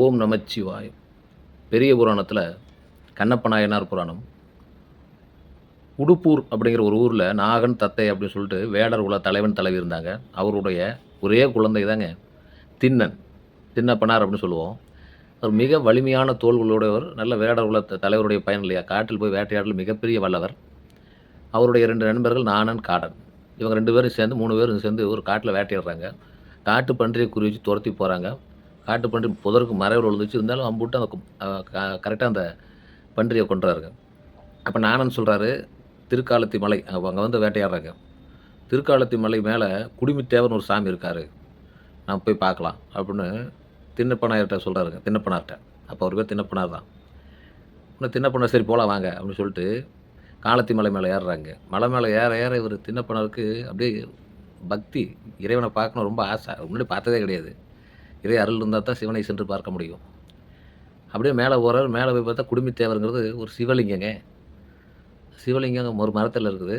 ஓம் நமச்சிவாய் பெரிய புராணத்தில் கண்ணப்ப நாயனார் புராணம். உடுப்பூர் அப்படிங்கிற ஒரு ஊரில் நாகன் தத்தை அப்படின்னு சொல்லிட்டு வேடர் உள்ள தலைவன் தலைவி இருந்தாங்க. அவருடைய ஒரே குழந்தை தாங்க திண்ணன். தின்னப்பனார் அப்படின்னு சொல்லுவோம். அவர் மிக வலிமையான தோள்களுடையவர் நல்ல வேடர் உள்ள தலைவருடைய பயன் இல்லையா? காட்டில் போய் வேட்டையாடல் மிகப்பெரிய வல்லவர். அவருடைய ரெண்டு நண்பர்கள் நானன் காடன். இவங்க ரெண்டு பேரும் சேர்ந்து மூணு பேரும் சேர்ந்து ஒரு காட்டில் வேட்டையாடுறாங்க. காட்டு பன்றியை குறி வச்சு துரத்தி போகிறாங்க காட்டு பன்றி புதருக்கு மறைவில் விழுந்துச்சு இருந்தாலும் அம்புட்டு அந்த கரெக்டாக அந்த பன்றியை கொண்டுறாருங்க அப்போ நானன் சொல்கிறாரு திருக்காலத்தி மலை அங்கே வந்து வேட்டையாடுறாங்க. திருக்காலத்தி மலை மேலே குடிமித்தேவன் ஒரு சாமி இருக்கார். நான் போய் பார்க்கலாம் அப்படின்னு தின்னப்பனார்கிட்ட சொல்கிறாருங்க தின்னப்பனார்கிட்ட அப்போ அவர் பேர் தின்னப்பனார் தான். இன்னும் தின்னப்பனார் சரி போகலாம் வாங்க அப்படின்னு சொல்லிட்டு காலத்தி மலை மேலே ஏறுறாங்க. மலை மேலே ஏற ஏற இவர் தின்னப்பனருக்கு அப்படியே பக்தி இறைவனை பார்க்கணும் ரொம்ப ஆசை. முன்னாடி பார்த்ததே கிடையாது. இறை அருள் இருந்தால் தான் சிவனை சென்று பார்க்க முடியும். அப்படியே மேலே போகிறார் மேலே போய் பார்த்தா குடுமித்தேவருங்கிறது ஒரு சிவலிங்கங்க. சிவலிங்கம் ஒரு மரத்தில் இருக்குது.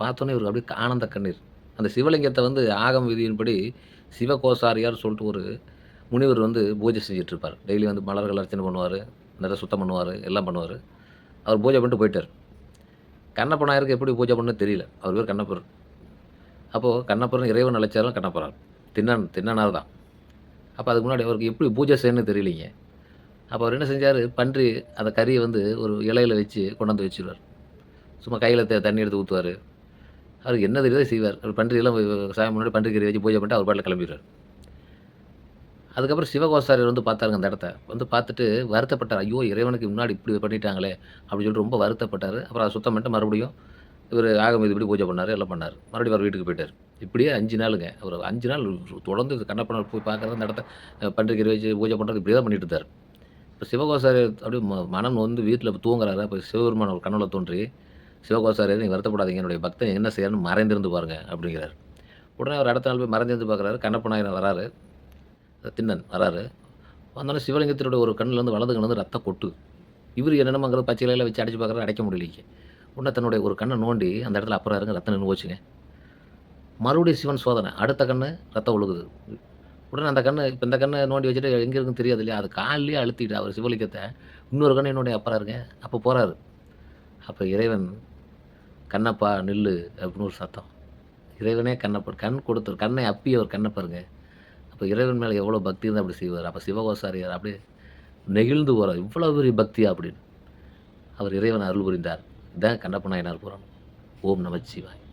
பார்த்தோன்னே இவருக்கு அப்படியே ஆனந்த கண்ணீர். அந்த சிவலிங்கத்தை வந்து ஆகம் விதியின்படி சிவகோசாரியார் சொல்லிட்டு ஒரு முனிவர் வந்து பூஜை செஞ்சிட்ருப்பார் இருப்பார். டெய்லி வந்து மலர்கள் அர்ச்சனை பண்ணுவார். நிறைய சுத்தம் பண்ணுவார். எல்லாம் பண்ணுவார். அவர் பூஜை பண்ணிட்டு போயிட்டார். கண்ணப்ப நாயருக்கு எப்படி பூஜை பண்ண தெரியல. அவர் பேர் கண்ணப்பர். அப்போது கண்ணப்பரன் இறைவன் அழைச்சாலும் கண்ணப்பரார். தின்னன் தின்னனார் தான். அப்போ அதுக்கு முன்னாடி அவருக்கு எப்படி பூஜை செய்யணும்னு தெரியலைங்க. அப்போ அவர் என்ன செஞ்சார்? பன்றி அந்த கறியை வந்து ஒரு இலையில் வச்சு கொண்டாந்து வச்சிருவார். சும்மா கையில் தண்ணி எடுத்து ஊற்றுவார் அவருக்கு என்ன தெரியுதோ செய்வார். அவர் பன்றியெல்லாம் சாயம் முன்னாடி பன்றி கறி வச்சு பூஜை பண்ணிட்டு அவர் பாட்டில் கிளம்பிடுவார். அதுக்கப்புறம் சிவகோசாரியர் வந்து பார்த்தாருங்க அந்த இடத்த. வந்து பார்த்துட்டு வருத்தப்பட்டார். ஐயோ இறைவனுக்கு முன்னாடி இப்படி பண்ணிட்டாங்களே அப்படின்னு சொல்லிட்டு ரொம்ப வருத்தப்பட்டார். அப்புறம் அதை சுத்தம் பண்ணிட்டு மறுபடியும் இவர் ஆகம் இது இப்படி பூஜை பண்ணார் எல்லாம் பண்ணார். மறுபடியும் அவர் வீட்டுக்கு போயிட்டார். இப்படியே அஞ்சு நாளுங்க. அவர் அஞ்சு நாள் தொடர்ந்து கண்ணப்பனர் போய் பார்க்குறது அந்த இடத்த வச்சு பூஜை பண்ணுறது இப்படி தான் பண்ணிட்டு இருந்தார். இப்போ சிவகோசாரி அப்படியே ம- மனம் வந்து வீட்டில் தூங்குறாரு. அப்போ சிவபெருமான் ஒரு கனவுல தோன்றி சிவகோசாரி நீங்கள் வருத்தப்படாதீங்க. என்னுடைய பக்தன் என்ன செய்யணும்னு மறைந்திருந்து பாருங்க அப்படிங்கிறார். உடனே அவர் அடுத்த நாள் போய் மறைந்திருந்து பார்க்குறாரு. கண்ணப்ப வராரு. திண்ணன் வராரு. வந்தோடனே சிவலிங்கத்தினுடைய ஒரு கண்ணில் வந்து வலது கண்ணு வந்து ரத்தம் கொட்டு. இவர் என்னென்னமாங்கிறது பச்சை இலையில வச்சு அடிச்சு பார்க்குறாரு. அடைக்க முடியலைங்க. உடனே தன்னுடைய ஒரு கண்ணை நோண்டி அந்த இடத்துல அப்புறம் இருங்க ரத்தம் நின்று போச்சுங்க. மறுபடியும் சிவன் சோதனை. அடுத்த கண்ணு ரத்தம் ஒழுகுது உடனே அந்த கண்ணு இப்போ இந்த கண்ணை நோண்டி வச்சுட்டு எங்கே இருக்குன்னு தெரியாது இல்லையா? அது காலிலேயே அழுத்திட்டு அவர் சிவலிங்கத்தை. இன்னொரு கண்ணு என்னுடைய அப்புறம் இருங்க? அப்போ போகிறாரு அப்போ இறைவன் கண்ணப்பா நில்லு அப்படின்னு ஒரு சத்தம். இறைவனே கண்ணப்பர் கண் கொடுத்தார் கண்ணை அப்பி அவர் கண்ணப்பாருங்க அப்போ இறைவன் மேலே எவ்வளோ பக்தி இருந்தால் அப்படி செய்வார். அப்போ சிவகோசாரியார் அப்படியே நெகிழ்ந்து போகிறார் இவ்வளோ பெரிய பக்தியா அப்படின்னு. அவர் இறைவன் அருள் புரிந்தார். இதான் கண்ணப்ப நாயனார் புராணம். ஓம் நமச்சிவாய்